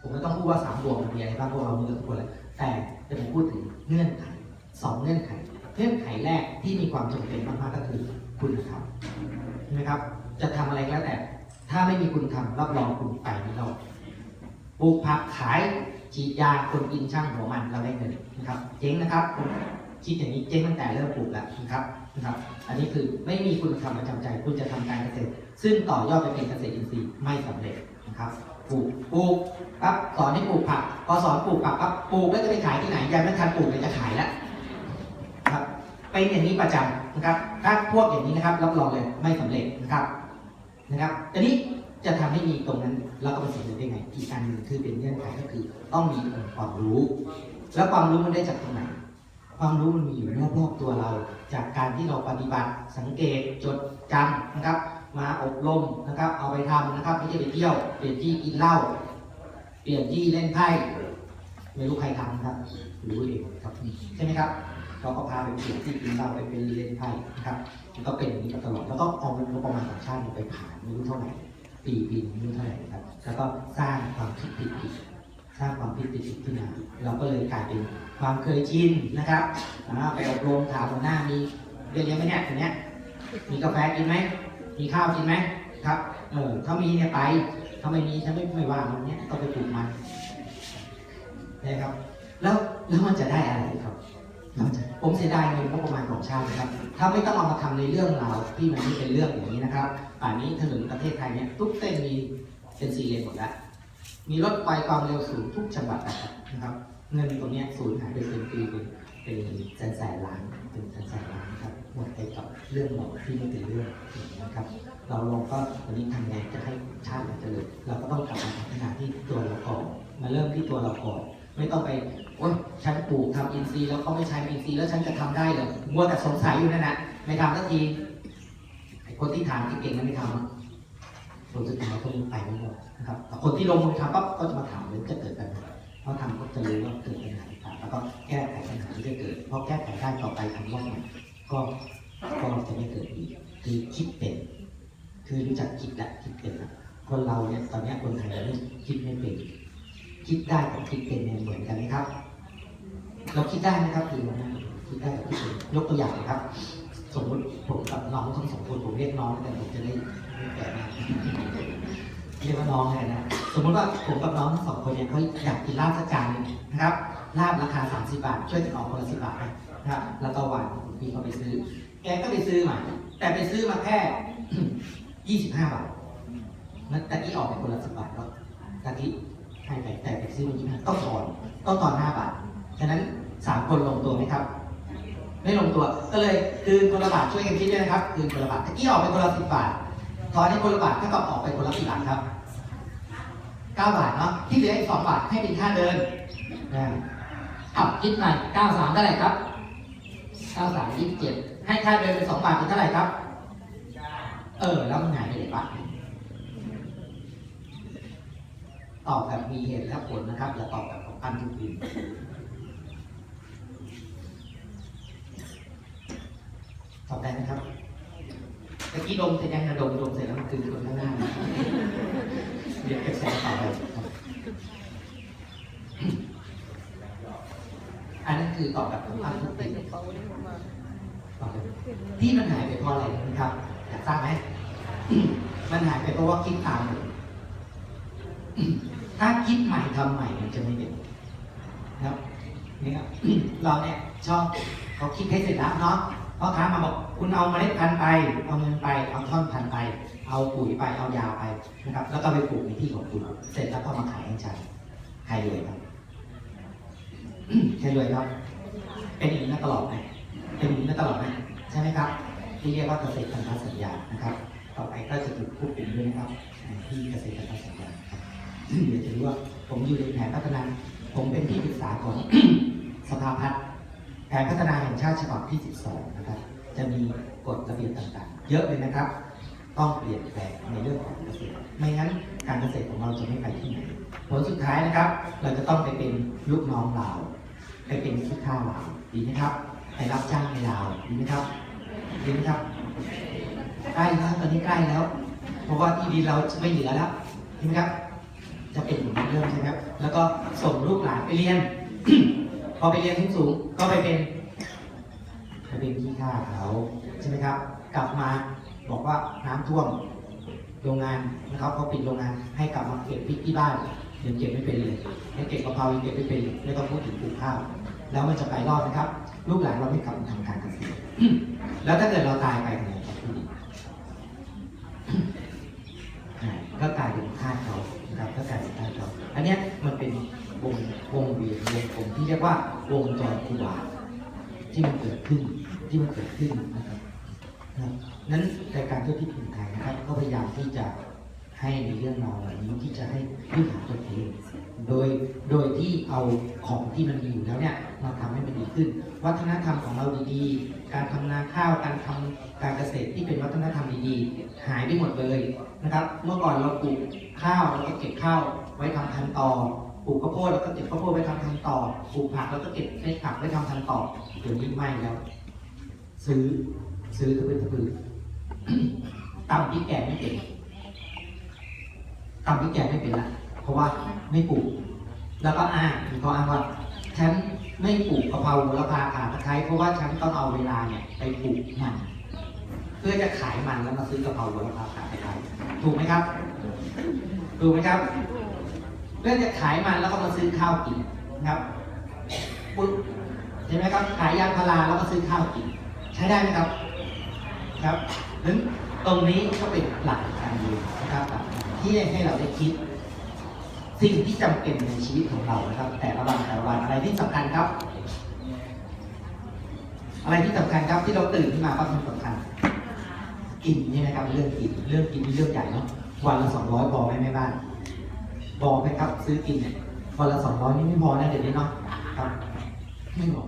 ผมไม่ต้องพูดว่าสามบวกมันมีอะไรบ้างพวกเรามีกันทุกคนแหละแต่จะผมพูดถึงเงื่อนไขสองเงื่อนไข เงื่อนไขแรกที่มีความจำเป็นมากๆก็คือคุณธรรมใช่ไหมครับ จะทำอะไรก็แล้วแต่ ถ้าไม่มีคุณธรรมรับรองคุณไปไม่รอดปลูกผักขายฉีดยาคนกินช่างหัวมันเราได้เงินนะครับ เจ๊งนะครับคิดอย่างนี้เจ๊งตั้งแต่เริ่มปลูกแล้วนะครับนะครับ อันนี้คือไม่มีคุณธรรมประจำใจ คุณจะทำการเกษตร ซึ่งต่อยอดไปเป็นเกษตรอินทรีย์ไม่สำเร็จนะครับ ปลูกปลูกปั๊บสอนให้ปลูกผักพอสอนปลูกผักปั๊บปลูกแล้วจะไปขายที่ไหนยังไม่ทันปลูกเลยจะขายแล้วครับเป็นอย่างนี้ประจำนะครับ ถ้าพวกอย่างนี้นะครับ รับรองเลยไม่สำเร็จนะครับนะครับทีนี้จะทำให้มีตรงนั้นแล้วก็เป็นสำเร็จได้ไงอีกอันหนึ่งคือเป็นเงื่อนไขก็คือ ต้องมีองค์ความรู้ แล้วความรู้มันได้จากตรงไหนความรู้มันมีอยู่รอบๆตัวเรา จากการที่เราปฏิบัติสังเกตจดจำนะครับ มาอบรมนะครับ เอาไปทำนะครับไม่ใช่ไปเที่ยว เปลี่ยนที่กินเหล้าเปลี่ยนที่เล่นไพ่ไม่รู้ใครทำนะครับรู้เองครับใช่ไหมครับเราก็พาไปเปลี่ยนที่กินเหล้าไปเป็นเล่นไพ่นะครับมันก็เป็นอย่างนี้ตลอดแล้วก็เอาเงบประมาณของชาติไปผ่านไม่รู้เท่าไหร่ปีปีไม่รู้เท่าไหร่นะครับ แล้วก็สร้างความคิดผิดผิดสร้างความคิดผิดผิดขึ้นมาเราก็เลยกลายเป็นความเคยชินนะครับอ่าไปอบรมถามหัวหน้ามีเรียนเรียนไหมเนี่ยคนเนี้ยมีกาแฟกินไหม มีข้าวกินไหมครับ เออถ้ามีเนี่ยไปถ้าไม่มีฉันไม่ไม่ว่ามันเนี่ยต้องไปปลูกมันนะครับ แล้วแล้วมันจะได้อะไรครับแล้วมันจะผมเสียดายเงินงบประมาณของชาตินะครับ ถ้าไม่ต้องเอามาทำในเรื่องราวที่มันไม่เป็นเรื่องอย่างนี้นะครับป่านนี้ถนนประเทศไทยเนี่ยทุกเส้นมีเป็นสี่เลนหมดแล้ว มีรถไฟความเร็วสูงทุกจังหวัดนะครับ เงินตรงนี้สูญหายไปเป็นปีเป็น เป็นแสนแสนล้านเป็นแสนแสนล้านครับหมดไปกับเรื่องหมดที่ไม่เป็นเรื่องนะครับ เราลองก็วันนี้ทำไงจะให้ชาติมันเจริญเราก็ต้องกลับมาพัฒนาที่ตัวเราก่อนมาเริ่มที่ตัวเราก่อนไม่ต้องไปโอ๊ยฉันปลูกทำอินทรีย์แล้วเขาไม่ใช้อินทรีย์แล้วฉันจะทำได้เหรอมัวแต่สงสัยอยู่นั่นนะไม่ทำสักทีไอ้คนที่ถามที่เก่งนั้นไม่ทำอะคนสุดท้ายก็ยังไปไม่รอดนะครับแต่คนที่ลงมือทำปั๊บก็จะมาถามเลยจะเกิดปัญหา เขาะทำก็จะรู้ว่าเกิดปัญหาต่างแล้วก็แก้ไขปัญหาที่จะเกิดพอแก้ไขได้ต่อไปทำว่าเนี่ยก็ก็จะไม่เกิดอีกคือคิดเป็น คือรู้จักคิดและคิดเป็นละคนเราเนี่ยตอนนี้คนไทยเราเนี่คิดไม่เป็น คิดได้กับคิดเป็นเนี่ยเหมือนกันไหมครับ เราคิดได้นะครับคือเราคิดได้กับคิดเป็นยกตัวอย่างนะครับ สมมติผมกับน้องทั้งสองคนผมเรียกน้องแต่ผมจะได้แก่มาก เรียกว่าน้องเลยนะ สมมติว่าผมกับน้องทั้งสองคนเนี่ยเขาอยากกินลาบสักจานหนึงนะครับ ลาบราคา 30 บาท ช่วยกันออกคนละสิบบาทนะครับ แล้วก็วันพี่เขาไปซื้อ แกก็ไปซื้อมา แต่ไปซื้อมาแค่ 25 บาทนั้นตะกี้ออกไปคนละสิบบาทก็ตะกี้ให้ไปแต่ไปซื้อมา25ต้องถอนต้องถอน5บาท ฉะนั้นสามคนลงตัวไหมครับ ไม่ลงตัว ก็เลยคืนคนละบาทช่วยกันคิดด้วยนะครับ คืนคนละบาทตะกี้ออกไปคนละสิบบาท ถอนให้คนละบาทเท่ากับออกไปคนละกี่บาทครับเก้าบาทเนาะที่เหลืออีกสองบาทให้เป็นค่าเดินนะอับคิดใหน่อยเก้าสามเท่าไหร่ครับเก้าสามยี่สิบเจ็ดให้ค่าเดินเป็นสองบาทเป็นเท่าไหร่ครับ เออ แล้วมันหายไปไหนบาทตอบแบบมีเหตุและผลนะครับอย่าตอบแบบของพันทุกทีได้ไหมครับตะ กี้ดมเสร็จยังนะดมดมเสร็จแล้วมันคือคนข้างหน้านะเดี๋ยวเก็บแสงต่อไปครับอันนั้นคือตอบแบบของพันทุกทีตอบเลยที่มันหายไปเพราะอะไรนะครับอยากทราบไหมมันหายไปเพราะว่าคิดตามเลยถ้าคิดใหม่ทำใหม่มันจะไม่เป็นนะครับนี่ครับเราเนี่ยชอบเขาคิดให้เสร็จแล้วเนาะ พ่อค้ามาบอกคุณเอาเมล็ดพันธุ์ไป เอาเงินไป เอาท่อนพันธุ์ไป เอาปุ๋ยไป เอายาไปนะครับ แล้วก็ไปปลูกในที่ของคุณ เสร็จแล้วก็มาขายให้ฉันใครรวยครับใครรวยครับ เป็นอย่างนี้มาตลอดไหมเป็นอย่างนี้มาตลอดไหมใช่ไหมครับ ที่เรียกว่าเกษตรพันธสัญญานะครับ ต่อไปก็จะถูกควบคุมด้วยนะครับ ที่เกษตรพันธสัญญาครับเดี๋ยวจะรู้ว่าผมอยู่ในแผนพัฒนา ผมเป็นที่ปรึกษาของสภาพัฒน์ แผนพัฒนาแห่งชาติฉบับที่ 12 นะครับ จะมีกฎระเบียบต่างๆ เยอะเลยนะครับ ต้องเปลี่ยนแปลงในเรื่องของเกษตร ไม่งั้นการเกษตรของเราจะไม่ไปที่ไหน ผลสุดท้ายนะครับ เราจะต้องไปเป็นลูกน้องลาวไปเป็นขี้ข้าลาวดีไหมครับ ไปรับจ้างในลาวดีไหมครับ ดีไหมครับ ใกล้แล้วตอนนี้ใกล้แล้ว เพราะว่าที่ดินเราไม่เหลือแล้วใช่ไหมครับ จะเป็นอย่างนี้เริ่มใช่ไหมครับ แล้วก็ส่งลูกหลานไปเรียน พอไปเรียนสูงๆก็ไปเป็นไปเป็นที่ข้าเขาใช่ไหมครับ กลับมาบอกว่าน้ำท่วมโรงงานนะครับเขาปิดโรงงานให้กลับมาเก็บพริกที่บ้านยังเก็บไม่เป็นเลยให้เก็บกะเพรายังเก็บไม่เป็นไม่ต้องพูดถึงปลูกข้าว แล้วมันจะไปรอดนะครับ ลูกหลานเราไม่กลับมาทำการเกษตรแล้วถ้าเกิดเราตายไปทำไงครับพี่ดิอ่าก็กลายเป็นทาเขานะครับก็กลายเป็นทาเขาอันนี้มันเป็น วงวงเวียนวงกลมที่เรียกว่าวงจรอุบาทที่มันเกิดขึ้นที่มันเกิดขึ้นนะครับนั้นรายการทั่วที่ถึงไทยนะครับ ก็พยายามที่จะให้ในเรื่องราวเหล่านี้ที่จะให้พื้นฐานตัวเองโดยโดยที่เอาของที่มันมีอยู่แล้วเนี่ยมาทำให้มันดีขึ้น วัฒนธรรมของเราดีๆ การทำนาข้าวการทำการเกษตรที่เป็นวัฒนธรรมดีๆ หายไปหมดเลยนะครับ เมื่อก่อนเราปลูกข้าวแล้วก็เก็บข้าวไว้ทำพันธุ์ต่อ ปลูกข้าวโพดแล้วก็เก็บข้าวโพดไว้ทำพันต่อปลูกผักแล้วก็เก็บเม็ดผักไว้ทำพันต่อเดี๋ยวนี้ไม่แล้ว ซื้อซื้อตะพื้นตะพื้นตำพริกแกงไม่เป็นตำพริกแกงไม่เป็นละเพราะว่าไม่ปลูก แล้วก็อ้างมีข้ออ้างว่าฉันไม่ปลูกกะเพราโหระพาขาตะไคร้เพราะว่าฉันต้องเอาเวลาเนี่ยไปปลูกมันเพื่อจะขายมันแล้วมาซื้อกะเพราโหระพาขาตะไคร้ถูกไหมครับ ถูกไหมครับ เพื่อจะขายมันแล้วก็มาซื้อข้าวกินนะครับปุ๊บใช่ไหมครับขายยางพาราแล้วก็ซื้อข้าวกิน ใช้ได้ไหมครับครับนั้นตรงนี้ก็เป็นหลักการเรียนนะครับที่ให้เราได้คิด สิ่งที่จำเป็นในชีวิตของเรานะครับ แต่ละวันแต่ละวันอะไรที่สำคัญครับ อะไรที่สำคัญครับที่เราตื่นขึ้นมาก็เป็นสำคัญกินใช่ไหมครับเรื่องกินเรื่องกินนี่เรื่องใหญ่เนาะวันละสองร้อยพอไหมแม่บ้าน พอไหมครับ ซื้อกินเนี่ยวันละสองร้อยนี่ไม่พอนะเดี๋ยวนี้เนาะครับ ไม่พอ